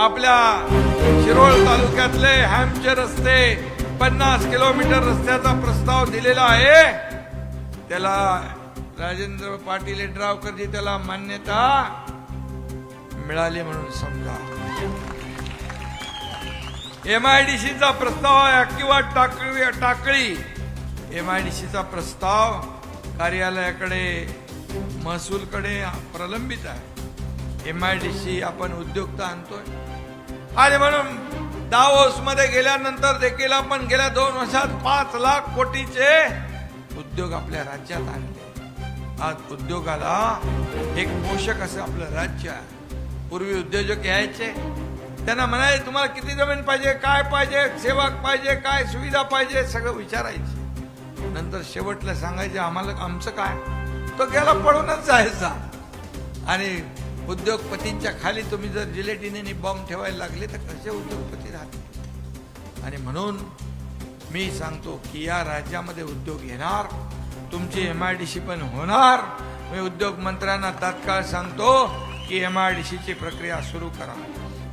आपल्या शिरोळ तालुक्यातले हॅमचे रस्ते पन्नास किलोमीटर रस्त्याचा प्रस्ताव दिलेला आहे. त्याला राजेंद्र पाटील यड्रावकरजी त्याला मान्यता मिळाली म्हणून समजा. एम आय डी सीचा प्रस्ताव आहे किंवा Takli Takli. M I D सीचा प्रस्ताव कार्यालयाकडे महसूलकडे प्रलंबित आहे. एम आय डी सी आपण उद्योग तर आणतोय. आणि म्हणून दावोसमध्ये गेल्यानंतर देखील आपण गेल्या दोन वर्षात पाच लाख कोटीचे उद्योग आपल्या राज्यात आणले. आज उद्योगाला एक पोषक असं आपलं राज्य आहे. पूर्वी उद्योजक यायचे. त्यांना म्हणायचे तुम्हाला किती जमीन पाहिजे काय पाहिजे सेवक पाहिजे काय सुविधा पाहिजे? सगळं विचारायचे. नंतर शेवटला सांगायचे आम्हाला आमचं काय? तो गेला पळूनच जायचा. आणि उद्योगपतींच्या खाली तुम्ही जर जिलेटिने बॉम्ब ठेवायला लागले तर कसे उद्योगपती राहतील? आणि म्हणून मी सांगतो की या राज्यामध्ये उद्योग येणार तुमची एम आय डी सी पण होणार. मी उद्योग मंत्र्यांना तात्काळ सांगतो की एम आय डी सीची प्रक्रिया सुरू करा.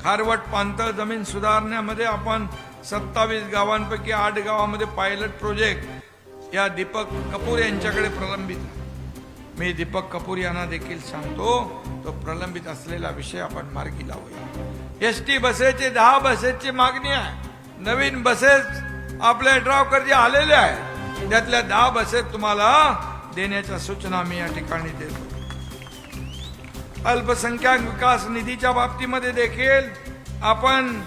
खारवट पांतळ जमीन सुधारण्यामध्ये आपण सत्तावीस गावांपैकी आठ गावामध्ये पायलट प्रोजेक्ट या दीपक कपूर यांच्याकडे प्रलंबित मी दीपक कपूर यांना देखील सांगतो तो प्रलंबित असलेला विषय आपण मार्गी लावूया. एस टी बसेसची दहा बसेसची मागणी आहे. नवीन बसेस आपल्या ड्रावकरजी आलेल्या आलेले आहेत. त्यातल्या दहा बसेस तुम्हाला देण्याच्या सूचना मी या ठिकाणी देतो. अल्पसंख्याक विकास निधीच्या बाबतीमध्ये देखील आपण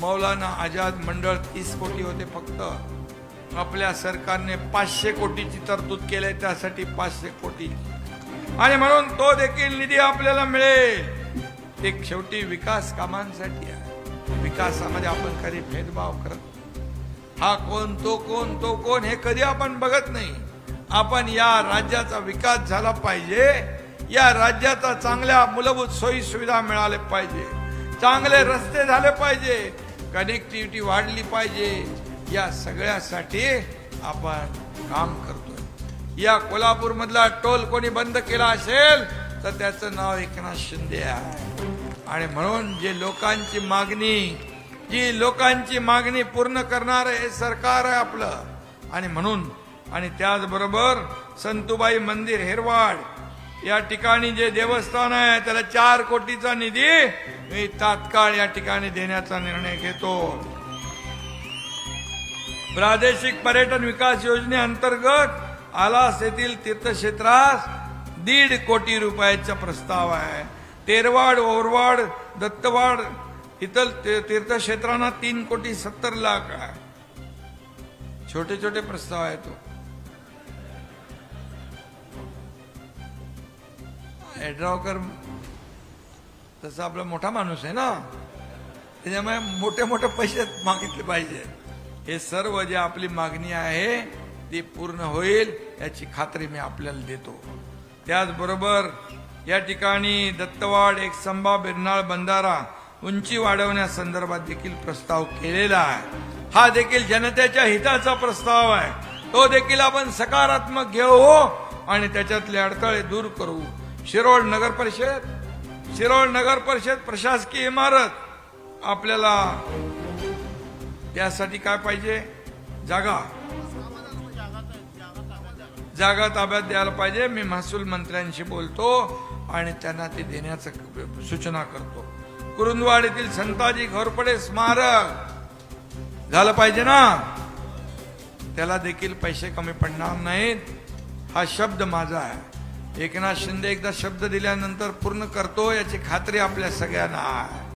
मौलाना आझाद मंडळ तीस कोटी होते फक्त. आपल्या सरकारने पाचशे कोटीची तरतूद केली आहे त्यासाठी पाचशे कोटी आणि म्हणून तो देखील निधी आपल्याला मिळेल. एक शेवटी विकास कामांसाठी आहे. विकासामध्ये आपण कधी भेदभाव करत हा कोण तो कोण तो कोण हे कधी आपण बघत नाही. आपण या राज्याचा विकास झाला पाहिजे. या राज्याचा चांगल्या मूलभूत सोयी सुविधा मिळाले पाहिजे. चांगले रस्ते झाले पाहिजे. कनेक्टिव्हिटी वाढली पाहिजे. या सगळ्यासाठी आपण काम करतोय या कोल्हापूर मधला टोल कोणी बंद केला असेल तर त्याचं नाव एकनाथ शिंदे आहे. आणि म्हणून जे लोकांची मागणी जी लोकांची मागणी पूर्ण करणार हे सरकार आहे आपलं. आणि म्हणून आणि त्याचबरोबर संतुबाई मंदिर हेरवाड या ठिकाणी जे देवस्थान आहे त्याला चार कोटीचा निधी मी तात्काळ या ठिकाणी देण्याचा निर्णय घेतो. प्रादेशिक पर्यटन विकास योजनेअंतर्गत आलास येथील तीर्थक्षेत्रास दीड कोटी रुपयाचा प्रस्ताव आहे. तेरवाड ओरवाड दत्तवाड इतर ते- तीर्थक्षेत्रांना तीन कोटी सत्तर लाख आहे. छोटे छोटे प्रस्ताव आहे तो. एड्रावकर तसा आपला मोठा माणूस आहे ना? त्याच्यामुळे मोठे मोठे पैसे मागितले पाहिजे. हे सर्व जे आपली मागणी आहे ती पूर्ण होईल याची खात्री मी आपल्याला देतो. त्याचबरोबर या ठिकाणी दत्तवाड एक संभा बिरनाळ बंधारा उंची वाढवण्यासंदर्भात देखील प्रस्ताव केलेला आहे. हा देखील जनतेच्या हिताचा प्रस्ताव आहे. तो देखील आपण सकारात्मक घेऊ आणि त्याच्यातले अडथळे दूर करू. शिरोळ नगर परिषद शिरोळ नगर परिषद प्रशासकीय इमारत आपल्याला त्यासाठी काय पाहिजे? जागा. जागा ताब्यात द्यायला पाहिजे. मी महसूल मंत्र्यांशी बोलतो आणि त्यांना ते देण्याचं सूचना करतो. कुरुंदवाड येथील संताजी घोरपडे स्मारक. झालं पाहिजे ना? त्याला देखील पैसे कमी पडणार नाहीत. हा शब्द माझा आहे. एकनाथ शिंदे एकदा शब्द दिल्यानंतर पूर्ण करतो याची खात्री आपल्या सगळ्यांना आहे.